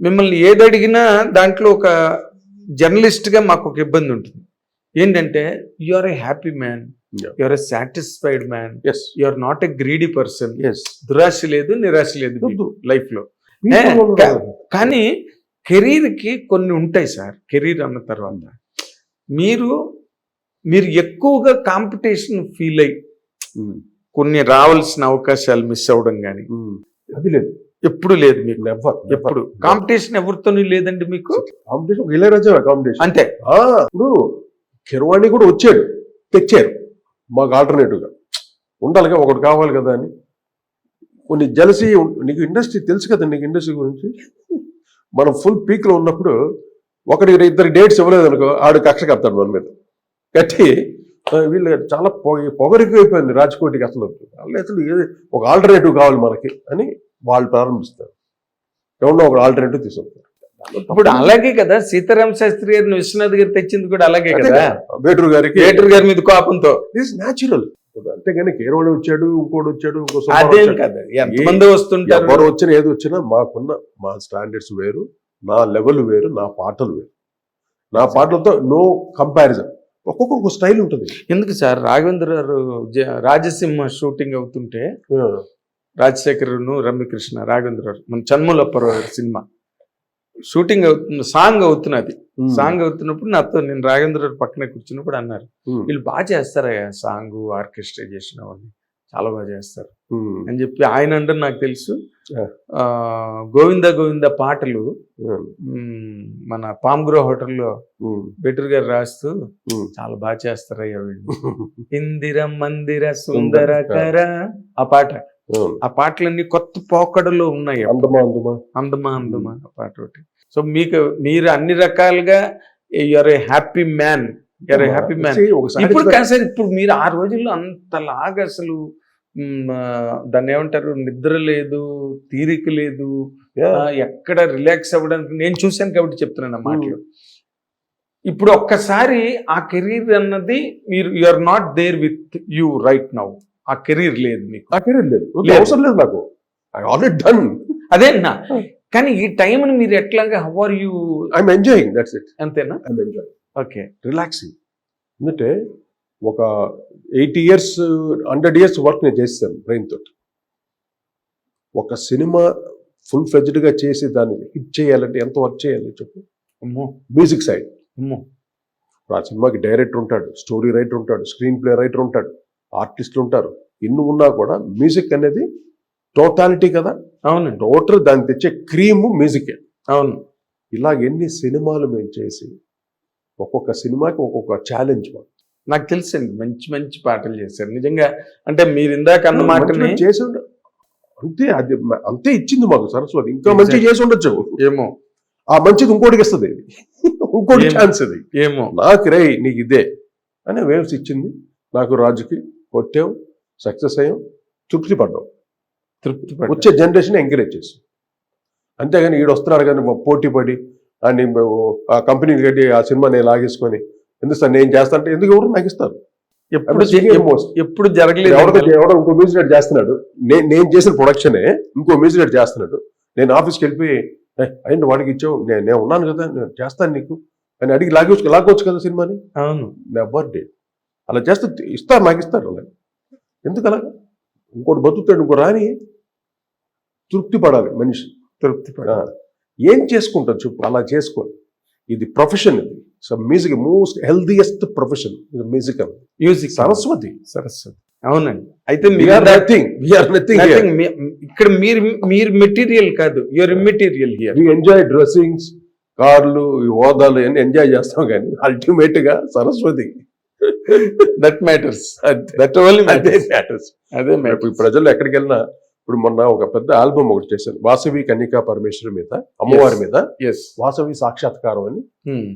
మిమ్మల్ని ఏది అడిగినా దాంట్లో ఒక జర్నలిస్ట్గా మాకు ఒక ఇబ్బంది ఉంటుంది. ఏంటంటే you are a happy man Yeah. You are a satisfied man yes you are not a greedy person yes దురాశ లేదు నిరాశ లేదు. లైఫ్లో కానీ కెరీర్కి కొన్ని ఉంటాయి సార్ కెరీర్ అన్న తర్వాత. మీరు మీరు ఎక్కువగా కాంపిటీషన్ ఫీల్ అయ్యి కొన్ని రావాల్సిన అవకాశాలు మిస్ అవ్వడం కానీ అది లేదు. ఎప్పుడు లేదు మీకు. నెవర్ ఎప్పుడు. కాంపిటీషన్ ఎవరితోనూ లేదండి మీకు? కాంపిటీషన్ ఇళయరాజా కాంపిటీషన్ అంతే. ఇప్పుడు కిరవాణి కూడా వచ్చాడు తెచ్చారు మాకు ఆల్టర్నేటివ్గా. ఉండాలిగా ఒకటి కావాలి కదా అని. కొన్ని జలసి నీకు ఇండస్ట్రీ తెలుసు కదా నీకు ఇండస్ట్రీ గురించి. మనం ఫుల్ పీక్లో ఉన్నప్పుడు ఒకటి ఇద్దరు డేట్స్ ఇవ్వలేదు అనుకో ఆడు కక్ష కప్తాడు మన మీద. కట్టి వీళ్ళు చాలా పొగ పొగరికైపోయింది రాజ్కోటికి అసలు. అసలు ఏది ఒక ఆల్టర్నేటివ్ కావాలి మనకి అని వాళ్ళు ప్రారంభిస్తారు. ఎవరినో ఒక ఆల్టర్నేటివ్ తీసుకుంటారు ఇప్పుడు అలాగే కదా సీతారామ శాస్త్రి గారిని విశ్వనాథ్ గారు తెచ్చింది కూడా అలాగే కదా. వేటూరు గారికి థియేటర్ గారి మీద కోపంతో. దిస్ న్యాచురల్ అంతేగాని కేరవాడు వచ్చాడు ఇంకోటి వచ్చాడు ఇంకో అదేం. కదా ఎంతమంది వస్తుంటారు. ఎవరు వచ్చినా ఏది వచ్చినా మాకున్న మా స్టాండర్డ్స్ వేరు నా లెవెల్ వేరు నా పాటలు వేరు. నా పాటలతో నో కంపారిజన్ ఒక్కొక్కరికి స్టైల్ ఉంటుంది. ఎందుకు సార్? రాఘవేంద్ర రాజసింహ షూటింగ్ అవుతుంటే రాజశేఖరును రమ్యకృష్ణ రాఘవేంద్ర మన చన్మలప్పరావు సినిమా. షూటింగ్ అవుతుంది సాంగ్ అవుతున్నది. సాంగ్ అవుతున్నప్పుడు నాతో నేను రాఘవేంద్ర పక్కనే కూర్చున్నప్పుడు అన్నారు. వీళ్ళు బాగా చేస్తారయ్యా సాంగ్ ఆర్కెస్ట్రైజేషన్ అవన్నీ చాలా బాగా చేస్తారు. అని చెప్పి ఆయన అంటే నాకు తెలుసు. గోవింద గోవింద పాటలు మన పామ్గ్రో హోటల్లో బెటర్ గారు రాస్తూ. చాలా బాగా చేస్తారయ్యా వీళ్ళు. ఇందిర మందిర సుందరకర. ఆ పాట. ఆ పాటలన్నీ కొత్త పోకడలో ఉన్నాయి అందమా అందమా? అందమా అందమా ఆ పాట ఒకటి. సో మీకు మీరు అన్ని రకాలుగా you are a happy man you are a happy man. ఇప్పుడు కాదు సార్ ఇప్పుడు మీరు ఆ రోజుల్లో అంతలాగా అసలు దాన్ని ఏమంటారు నిద్ర లేదు తీరిక లేదు ఎక్కడ రిలాక్స్ అవ్వడానికి నేను చూశాను కాబట్టి చెప్తున్నాను ఆ మాటలు. ఇప్పుడు ఒక్కసారి ఆ కెరీర్ అన్నది మీరు you are not there with you right now ఆ కెరీర్ లేదు మీకు. నా కెరీర్ లేదు. అవసరం లేదు నాకు. I already done. అదే నా కానీ ఈ టైంని మీరు ఎట్లాగా how are you I'm enjoying that's it అంతేనా? I'm enjoying okay. రిలాక్సింగ్ ఎందుకంటే ఒక eighty years hundred years work నేను చేస్తాను బ్రెయిన్ తోటి. ఒక సినిమా ఫుల్ ఫ్లెజ్డ్గా చేసి దాన్ని హిట్ చేయాలంటే ఎంత వర్క్ చేయాలి చెప్పు? మ్యూజిక్ సైడ్ ఆ సినిమాకి డైరెక్టర్ ఉంటాడు స్టోరీ రైటర్ ఉంటాడు స్క్రీన్ ప్లే రైటర్ ఉంటాడు. ఆర్టిస్టులు ఉంటారు. ఇన్ని ఉన్నా కూడా మ్యూజిక్ అనేది టోటాలిటీ కదా? అవునండి. టోటల్ దాన్ని తెచ్చే క్రీమ్ మ్యూజికే. అవును. ఇలాగ ఎన్ని సినిమాలు మేము చేసి ఒక్కొక్క సినిమాకి ఒక్కొక్క ఛాలెంజ్ నాకు తెలుసండి మంచి మంచి పాటలు చేశారు. నిజంగా అంటే మీరు ఇందాక అన్న మాటని చేసి అంతే అది అంతే ఇచ్చింది మాకు సరస్వతి. ఇంకా మంచి చేసి ఉండొచ్చు. ఏమో. ఆ మంచిది ఇంకోటికి ఇస్తుంది ఇంకోటి ఛాన్స్ ఇది ఏమో. నాకు రే నీకు ఇదే అని వేవ్స్ ఇచ్చింది. నాకు రాజుకి కొట్టాం సక్సెస్ అయ్యాం తృప్తి పడ్డాం తృప్తి పడ్డా. వచ్చే జనరేషన్ ఎంకరేజ్ చేస్తాం అంతేగాని ఈడు వస్తున్నాడు కానీ పోటీ పడి అని ఆ కంపెనీకి కట్టి ఆ సినిమా నేను లాగేసుకొని ఎందుకు సార్ నేను చేస్తా అంటే ఎందుకు ఎవరు నాకు ఇస్తారు? ఎప్పుడు. ఎప్పుడు జరగలేదు ఎవడో ఇంకో. మ్యూజిక్ చేస్తున్నాడు. నేను నేను చేసిన ప్రొడక్షనే ఇంకో మ్యూజిక్ చేస్తున్నాడు. నేను ఆఫీస్కి వెళ్ళిపోయి "ఏ, అయ్యండి వాడికి ఇచ్చావు నేను నేను ఉన్నాను కదా నేను చేస్తాను నీకు అని అడిగి లాగొచ్చు లాగొచ్చు కదా సినిమాని? అవును. నెవర్ డే అలా చేస్తే ఇస్తారు నాకు ఇస్తారు అలా ఎందుకు అలా ఇంకోటి బతుకుతాడు ఇంకో రాని తృప్తి పడాలి మనిషి. తృప్తి. ఏం చేసుకుంటారు చెప్పు అలా చేసుకోండి ఇది ప్రొఫెషన్ ఇది. So music most healthiest profession music music Saraswati Saraswati అవునండి. అయితే ఇక్కడ మీరు మీరు మెటీరియల్ కాదు. Your immaterial here We enjoy dressings, కార్లు ఈ హోదాలు ఎంజాయ్ చేస్తాం కానీ అల్టిమేట్గా Saraswati that matters that only అదే మ్యాటర్స్. అదే ఇప్పుడు ప్రజలు ఎక్కడికి వెళ్ళినా ఇప్పుడు మొన్న ఒక పెద్ద ఆల్బమ్ ఒకటి చేశాను వాసవి కన్యకా పరమేశ్వరి మీద అమ్మవారి. మీద. ఎస్ వాసవి సాక్షాత్కారం అని Hmm.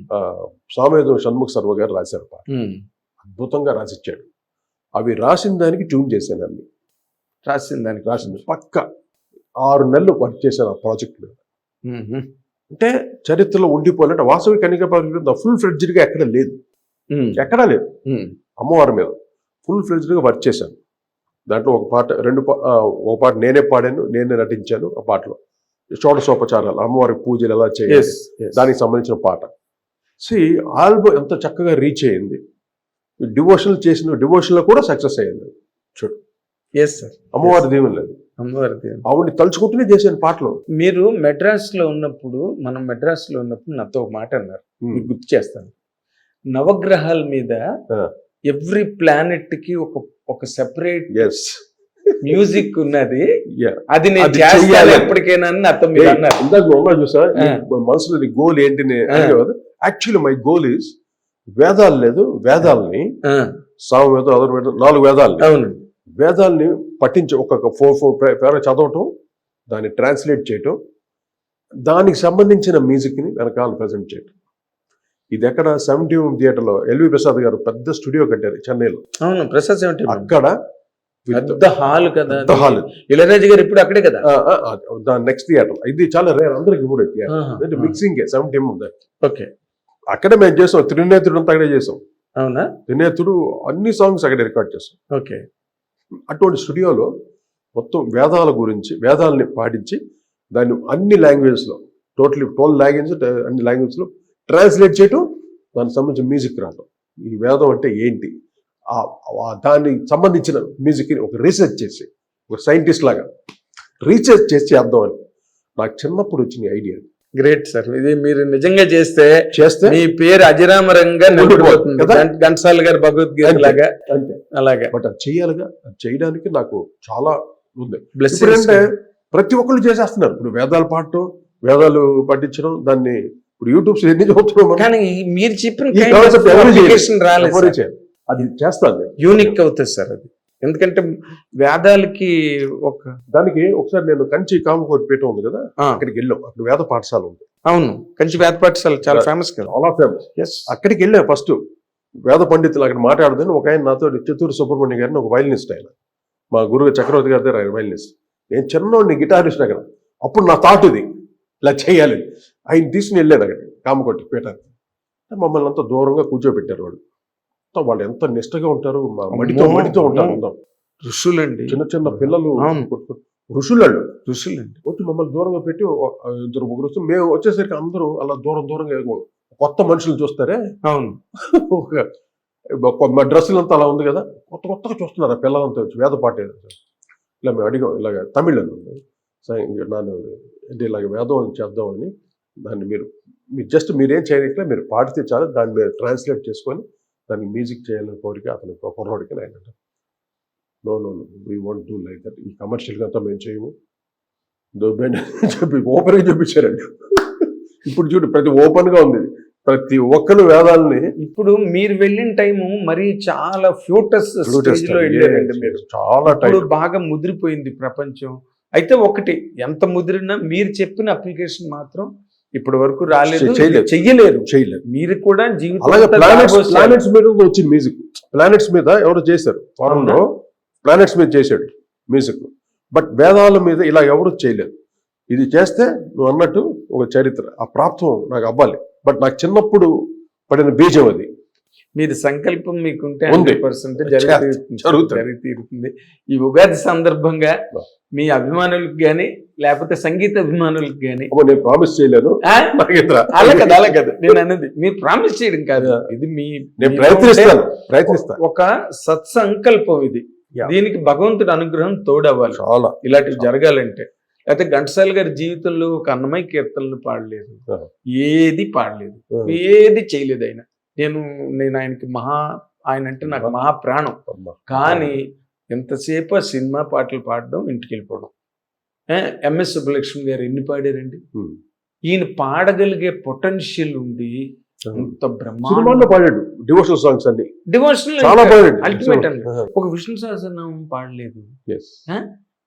సామేధం షణ్ముఖ సర్వ గారు రాశారు పాట. అద్భుతంగా రాసిచ్చాడు. అవి రాసిన దానికి ట్యూన్ చేశాను అన్ని. రాసింది దానికి రాసింది పక్క ఆరు నెలలు వర్క్ చేశాను ఆ ప్రాజెక్ట్ మీద Mhm. అంటే చరిత్రలో ఉండిపోవాలంటే వాసవి కన్యకా పరమేశ్వరి ఫుల్ ఫ్లెడ్జ్డ్గా ఎక్కడ లేదు. Hmm. ఎక్కడా లేదు. అమ్మవారి మీద. ఫుల్ ఫ్లెడ్జ్డ్గా వర్క్ చేశాను. దాంట్లో ఒక పాట రెండు ఒక పాట నేనే పాడాను నేనే నటించాను ఆ పాటలో. షోడశోపచారాలు అమ్మవారికి పూజలు ఎలా చేయాలి దానికి సంబంధించిన పాట. సి ఆల్బమ్ ఎంత చక్కగా రీచ్ అయింది. డివోషనల్ చేసిన డివోషన్లో కూడా సక్సెస్ అయ్యింది ఎస్ సార్ అమ్మవారి దీవెన లేదు అమ్మవారి దేవుడు. ఆవిడని తలుచుకుంటూనే చేశాను పాటలు. మీరు మెడ్రాస్లో ఉన్నప్పుడు మనం మెడ్రాస్లో ఉన్నప్పుడు నాతో ఒక మాట అన్నారు. మీకు గుర్తు చేస్తాను. నవగ్రహాల మీద. ఎవ్రీ ప్లానెట్కి ఒక ఒక సెపరేట్ ఎస్ మ్యూజిక్ ఉన్నది. అది నేను. ఎప్పటికైనా అని నాతో మీరు అన్నారు. ఇందాక ఉన్నా చూసా. మనసులో నీ గోల్ ఏంటి. యాక్చువల్లీ మై గోల్ ఇస్ వేదాలు లేదు వేదాలని సామవేదం అదర్ వేదం నాలుగు వేదాలని అవును. వేదాల్ని పట్టించి ఒక్కొక్క ఫోర్ ఫోర్ పేర చదవటం దాన్ని ట్రాన్స్లేట్ చేయటం దానికి సంబంధించిన మ్యూజిక్ని వెనకాల ప్రజెంట్ చేయటం. ఇది ఎక్కడ సెవెంటీ థియేటర్లో ఎల్వి ప్రసాద్ గారు పెద్ద స్టూడియో కట్టారు చెన్నైలో. అవును ప్రసాద్ ఏమిటి అక్కడ పెద్ద హాల్ కదా హాల్. ఇళరాజు గారు ఇప్పుడు అక్కడే కదా? దాని నెక్స్ట్ థియేటర్ ఇది చాలా రేర్ అందరికి కూడా ఆహా. మిక్సింగ్ సెవెంటీ ఉంది? ఓకే. అక్కడే మేము చేసాం. త్రినేత్రుడు అంతా అక్కడే చేసాం. అవునా? త్రినేత్రుడు అన్ని సాంగ్స్ అక్కడే రికార్డ్ చేసాం ఓకే. అటువంటి స్టూడియోలో మొత్తం వేదాల గురించి వేదాలని పాటించి దాన్ని అన్ని లాంగ్వేజెస్లో టోటలీ ట్వెల్వ్ లాంగ్వేజ్ అన్ని లాంగ్వేజ్లో ట్రాన్స్లేట్ చేయటం దానికి సంబంధించిన మ్యూజిక్ రావటం. ఈ వేదం అంటే ఏంటి? దానికి సంబంధించిన మ్యూజిక్ని ఒక రీసెర్చ్ చేసి ఒక సైంటిస్ట్ లాగా రీసెర్చ్ చేసి చేద్దామని నాకు చిన్నప్పుడు వచ్చిన ఐడియా గ్రేట్ సార్ ఇది మీరు నిజంగా చేస్తే చేస్తే మీ పేరు అజరామరంగా నిలబడిపోతుంది ఘంటసాల గారి భగవద్గీత. లాగా. అలాగా. బట్ అది చేయాలిగా అది చేయడానికి నాకు చాలా ఉంది. అంటే ప్రతి ఒక్కళ్ళు చేసేస్తున్నారు. ఇప్పుడు వేదాలు పాడటం వేదాలు పట్టించడం దాన్ని ఇప్పుడు యూట్యూబ్స్ ఎన్ని చూస్తున్నాం. కానీ మీరు చెప్పిన రాలేదు. అది చేస్తాను. యూనిక్ అవుతుంది సార్ అది. ఎందుకంటే వేదాలకి ఒక దానికి ఒకసారి నేను కంచి కామకోటి పీఠం ఉంది కదా అక్కడికి వెళ్ళాం. అక్కడ వేద పాఠశాల ఉంది. అవును. కంచి వేద పాఠశాల చాలా ఫేమస్ కదా. చాలా ఫేమస్ ఎస్ అక్కడికి వెళ్ళా ఫస్ట్. వేద పండితులు అక్కడ మాట్లాడుదని ఒక ఆయన నాతో చిత్తూరు సుబ్రహ్మణ్య గారిని ఒక వైలినిస్ట్ ఆయన. మా గురువు చక్రవర్తి గారి దగ్గర వైలినిస్ట్ నేను చిన్నోడిని గిటారిస్ట్ అక్కడ. అప్పుడు నా థాట్ ఇది. ఇలా చేయాలి. ఆయన తీసుకుని వెళ్ళాను అక్కడ కామకొట్టి పీఠానికి మమ్మల్ని అంత దూరంగా కూర్చోబెట్టారు వాళ్ళు. వాళ్ళు ఎంత నిష్టగా ఉంటారు మా మడితో మడితో ఉంటారు. ఋషులండి. చిన్న చిన్న పిల్లలు ఋషులాళ్ళు. ఋషులండి. వచ్చి మమ్మల్ని దూరంగా పెట్టి ఇద్దరు ముగ్గురు వస్తే మేము వచ్చేసరికి అందరూ అలా దూరం దూరంగా కొత్త మనుషులు చూస్తారే? అవును. మా డ్రెస్సులు అంతా అలా ఉంది కదా? కొత్త కొత్తగా చూస్తున్నారు ఆ పిల్లలంతా వచ్చి వేద పాట ఇలా మేము అడిగాం ఇలాగ తమిళ్ నాన్న అంటే ఇలాగ వేదం చేద్దామని. దాన్ని మీరు మీరు జస్ట్ మీరేం చేయట్లే మీరు పాడితే చాలు దాన్ని మీరు ట్రాన్స్లేట్ చేసుకొని దానికి మ్యూజిక్ చేయాలని కోరిక అతను కుర్రోడికి ఆయన no no no we want do like that ఈ కమర్షియల్గా అంతా మేము చేయము. దొబ్బెండి చెప్పి ఓపెన్గా చూపించారండి. ఇప్పుడు చూడు ప్రతి ఓపెన్గా ఉంది. ప్రతి ఒక్కరు వేదాలని ఇప్పుడు మీరు వెళ్ళిన టైము మరి చాలా ఫ్యూటస్ చాలా ఇప్పుడు బాగా ముదిరిపోయింది ప్రపంచం. అయితే ఒకటి ఎంత ముదిరినా మీరు చెప్పిన అప్లికేషన్ మాత్రం ఇప్పటి వరకు రాలేదు. చెయ్యలేరు. చేయలేదు. మీరు కూడా ప్లానెట్స్ మీద వచ్చింది మ్యూజిక్. ప్లానెట్స్ మీద ఎవరు చేశారు. ఫారెన్లో ప్లానెట్స్ మీద చేశాడు మ్యూజిక్. బట్ వేదాల మీద ఇలా ఎవరు చేయలేదు. ఇది చేస్తే నువ్వు అన్నట్టు ఒక చరిత్ర ఆ ప్రాప్తం నాకు అవ్వాలి. బట్ నాకు చిన్నప్పుడు పడిన బీజం అది. మీరు సంకల్పం మీకుంటే. Hundred percent. జరిగి తీరుతుంది. ఈ ఉగాది సందర్భంగా మీ అభిమానులకు గాని లేకపోతే సంగీత అభిమానులకు గాని నేను ప్రామిస్ చేయలేను? నాగేంద్ర. అలా కదా అలా కదా నేను అన్నది మీరు ప్రామిస్ చేయడం కాదు. ఇది మీ ప్రయత్నిస్తాను. ప్రయత్నిస్తాను. ఒక సత్సంకల్పం ఇది. దీనికి భగవంతుడి అనుగ్రహం తోడవ్వాలి. చాలా. ఇలాంటివి జరగాలంటే. అయితే ఘంటసాల గారి జీవితంలో ఒక అన్నమయ్య కీర్తనలు పాడలేదు. ఏది పాడలేదు. ఏది చేయలేదు ఆయన నేను నేను ఆయనకి మహా ఆయన అంటే నాకు మహా ప్రాణం. కానీ ఎంతసేపు సినిమా పాటలు పాడడం ఇంటికి వెళ్ళిపోవడం ఎంఎస్ సుబ్బలక్ష్మి గారు ఎన్ని పాడారండి. ఈయన పాడగలిగే పొటెన్షియల్ ఉండి అంత బ్రహ్మాండ పాడాడు. డివోషనల్ సాంగ్స్ అన్ని. Devotional ultimate. అండి ఒక విష్ణు సహస్రనామం పాడలేదు. Yes.